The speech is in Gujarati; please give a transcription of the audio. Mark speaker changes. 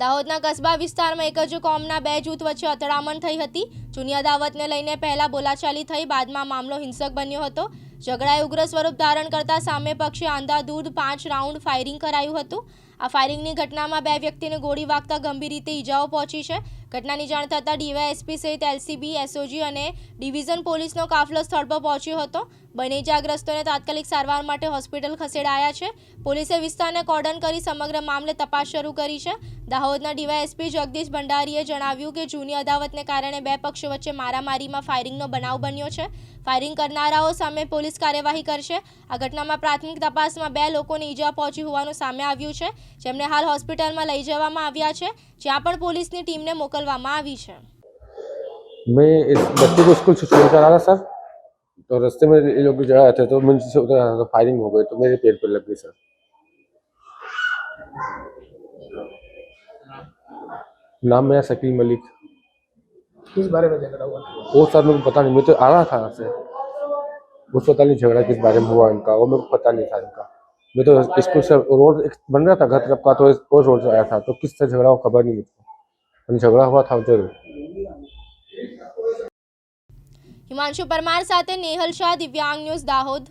Speaker 1: દાહોદના કસ્બા વિસ્તારમાં એક જ કોમના બે જૂથ વચ્ચે અથડામણ થઈ હતી. જૂની અદાવતને લઈને પહેલા બોલાચાલી થઈ, બાદમાં મામલો હિંસક બન્યો હતો. ઝઘડાએ ઉગ્ર સ્વરૂપ ધારણ કરતા સામે પક્ષે આંધાધૂધ પાંચ રાઉન્ડ ફાયરિંગ કરાયું હતું. આ ફાયરિંગની ઘટનામાં બે વ્યક્તિને ગોળી વાગતા ગંભીર રીતે ઈજાઓ પહોંચી છે. ઘટનાની જાણ થતાં ડીવાયએસપી સહિત એલસીબી, એસઓજી અને ડિવિઝન પોલીસનો કાફલો સ્થળ પર પહોંચ્યો હતો. બંને ઇજાગ્રસ્તોને તાત્કાલિક સારવાર માટે હોસ્પિટલ ખસેડાયા છે. પોલીસે વિસ્તારને કોર્ડન કરી સમગ્ર મામલે તપાસ શરૂ કરી છે. દાહોદના ડીવાયએસપી જગદીશ ભંડારીએ જણાવ્યું કે જૂની અદાવતને કારણે બે પક્ષો વચ્ચે મારામારીમાં ફાયરિંગનો બનાવ બન્યો છે ફાયરિંગ કરનારાઓ સામે પોલીસ કાર્યવાહી કરશે આ ઘટનામાં પ્રાથમિક તપાસમાં બે લોકોને ઈજા પહોંચી હોવાનું સામે આવ્યું છે જેમને હાલ હોસ્પિટલમાં લઈ જવામાં આવ્યા છે જ્યાં પણ પોલીસની ટીમને મોકલવામાં આવી છે
Speaker 2: मैं इस बच्चे को स्कूल से छोड़ कर आ रहा सर तो रास्ते में ये लोग जगह थे तो मैं नीचे उतर रहा था तो फायरिंग हो गई तो मेरे पेड़ पे लग गई सर नाम मेरा शकील मलिक।
Speaker 3: किस बारे में झगड़ा हुआ?
Speaker 2: वो सर मेरे को पता नहीं मैं तो आ रहा था यहाँ से। उसको पता नहीं झगड़ा किस बारे में हुआ इनका वो मेरे को पता नहीं था इनका। मैं तो स्कूल से रोड बन रहा था घर तरफ़ का तो उस रोड से आया था तो किस किससे झगड़ा हुआ खबर नहीं मुझको। झगड़ा हुआ था ज़रूर।
Speaker 1: हिमांशु परमार साथ नेहल शाह दिव्यांग न्यूज़ दाहोद।